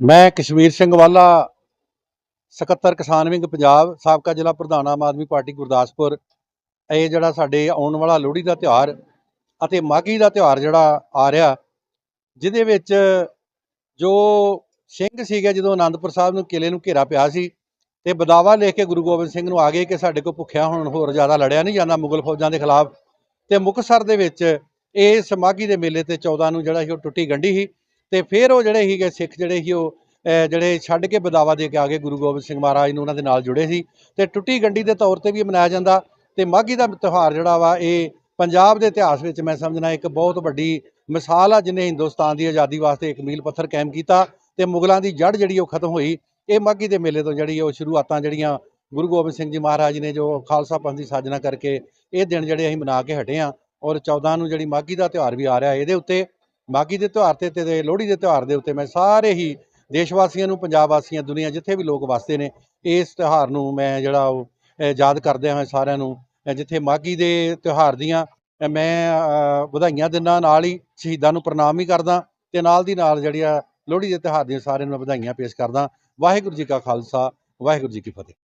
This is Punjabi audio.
ਮੈਂ ਕਸ਼ਮੀਰ ਸਿੰਘ ਵਾਲਾ, ਸਕੱਤਰ ਕਿਸਾਨ ਵਿੰਗ ਪੰਜਾਬ, ਸਾਬਕਾ ਜ਼ਿਲ੍ਹਾ ਪ੍ਰਧਾਨ ਆਮ ਆਦਮੀ ਪਾਰਟੀ ਗੁਰਦਾਸਪੁਰ। ਇਹ ਜਿਹੜਾ ਸਾਡੇ ਆਉਣ ਵਾਲਾ ਲੋਹੜੀ ਦਾ ਤਿਉਹਾਰ ਅਤੇ ਮਾਘੀ ਦਾ ਤਿਉਹਾਰ ਜਿਹੜਾ ਆ ਰਿਹਾ, ਜਿਹਦੇ ਵਿੱਚ ਜੋ ਸਿੰਘ ਸੀਗੇ, ਜਦੋਂ ਅਨੰਦਪੁਰ ਸਾਹਿਬ ਨੂੰ ਕਿਲੇ ਨੂੰ ਘੇਰਾ ਪਿਆ ਸੀ ਤੇ ਬਦਾਵਾ ਲੈ ਕੇ ਗੁਰੂ ਗੋਬਿੰਦ ਸਿੰਘ ਨੂੰ ਆ ਗਏ ਕਿ ਸਾਡੇ ਕੋਲ ਭੁੱਖਿਆ ਹੁਣ ਹੋਰ ਜ਼ਿਆਦਾ ਲੜਿਆ ਨਹੀਂ ਜਾਂਦਾ ਮੁਗਲ ਫੌਜਾਂ ਦੇ ਖਿਲਾਫ। ਤੇ ਮੁਕਤਸਰ ਦੇ ਵਿੱਚ ਇਸ ਮਾਘੀ ਦੇ ਮੇਲੇ ਤੇ 14 ਨੂੰ ਜਿਹੜਾ ਸੀ ਉਹ ਟੁੱਟੀ ਗੰਢੀ ਸੀ। ਤੇ ਫਿਰ ਉਹ ਜਿਹੜੇ ਸੀਗੇ ਸਿੱਖ ਜਿਹੜੇ ਸੀ ਉਹ ਜਿਹੜੇ ਛੱਡ ਕੇ ਬਦਾਵਾ ਦੇ ਕੇ ਆ ਗਏ ਗੁਰੂ ਗੋਬਿੰਦ ਸਿੰਘ ਮਹਾਰਾਜ ਨੂੰ ਉਹਨਾਂ ਦੇ ਨਾਲ ਜੁੜੇ ਸੀ ਤੇ ਟੁੱਟੀ ਗੰਢੀ ਦੇ ਤੌਰ ਤੇ ਵੀ ਮਨਾਇਆ ਜਾਂਦਾ ਤੇ ਮਾਘੀ ਦਾ ਤਿਉਹਾਰ ਜਿਹੜਾ ਵਾ ਇਹ ਪੰਜਾਬ ਦੇ ਇਤਿਹਾਸ ਵਿੱਚ ਮੈਂ ਸਮਝਣਾ ਇੱਕ ਬਹੁਤ ਵੱਡੀ ਮਿਸਾਲ ਆ ਜਿਹਨੇ ਹਿੰਦੁਸਤਾਨ ਦੀ ਆਜ਼ਾਦੀ ਵਾਸਤੇ ਇੱਕ ਮੀਲ ਪੱਥਰ ਕਾਇਮ ਕੀਤਾ ਤੇ ਮੁਗਲਾਂ ਦੀ ਜੜ ਜਿਹੜੀ ਉਹ ਖਤਮ ਹੋਈ, ਇਹ ਮਾਘੀ ਦੇ ਮੇਲੇ ਤੋਂ ਜਿਹੜੀ ਉਹ ਸ਼ੁਰੂਆਤਾਂ ਜਿਹੜੀਆਂ ਗੁਰੂ ਗੋਬਿੰਦ ਸਿੰਘ ਜੀ ਮਹਾਰਾਜ ਨੇ ਜੋ ਖਾਲਸਾ ਪੰਥ ਦੀ ਸਾਜਨਾ ਕਰਕੇ ਇਹ ਦਿਨ ਜਿਹੜੇ ਅਸੀਂ ਮਨਾ ਕੇ ਹਟੇ ਆ ਔਰ 14 ਨੂੰ ਜਿਹੜੀ ਮਾਘੀ ਦਾ ਤਿਉਹਾਰ ਵੀ ਆ ਰਿਹਾ ਇਹਦੇ ਉੱਤੇ ਮਾਘੀ ਦੇ ਤਿਉਹਾਰ ਤੇ ਤੇ ਲੋਹੜੀ ਦੇ ਤਿਉਹਾਰ ਦੇ ਉੱਤੇ ਮੈਂ ਸਾਰੇ ਹੀ ਦੇਸ਼ ਵਾਸੀਆਂ ਨੂੰ ਪੰਜਾਬ ਵਾਸੀਆਂ ਦੁਨੀਆ ਜਿੱਥੇ ਵੀ ਲੋਕ ਵਸਦੇ ਨੇ, ਇਸ ਤਿਉਹਾਰ ਨੂੰ ਮੈਂ ਜਿਹੜਾ ਉਹ ਯਾਦ ਕਰਦਿਆਂ ਹੋਏ ਸਾਰਿਆਂ ਨੂੰ ਜਿੱਥੇ ਮਾਘੀ ਦੇ ਤਿਉਹਾਰ ਦੀਆਂ ਮੈਂ ਵਧਾਈਆਂ ਦਿੰਦਾ, ਨਾਲ ਹੀ ਸ਼ਹੀਦਾਂ ਨੂੰ ਪ੍ਰਣਾਮ ਵੀ ਕਰਦਾ ਤੇ ਨਾਲ ਦੀ ਨਾਲ ਜਿਹੜੀ ਆ ਲੋਹੜੀ ਦੇ ਤਿਉਹਾਰ ਦੀਆਂ ਸਾਰਿਆਂ ਨੂੰ ਵਧਾਈਆਂ ਪੇਸ਼ ਕਰਦਾ। ਵਾਹਿਗੁਰੂ ਜੀ ਕਾ ਖਾਲਸਾ, ਵਾਹਿਗੁਰੂ ਜੀ ਕੀ ਫਤਿਹ।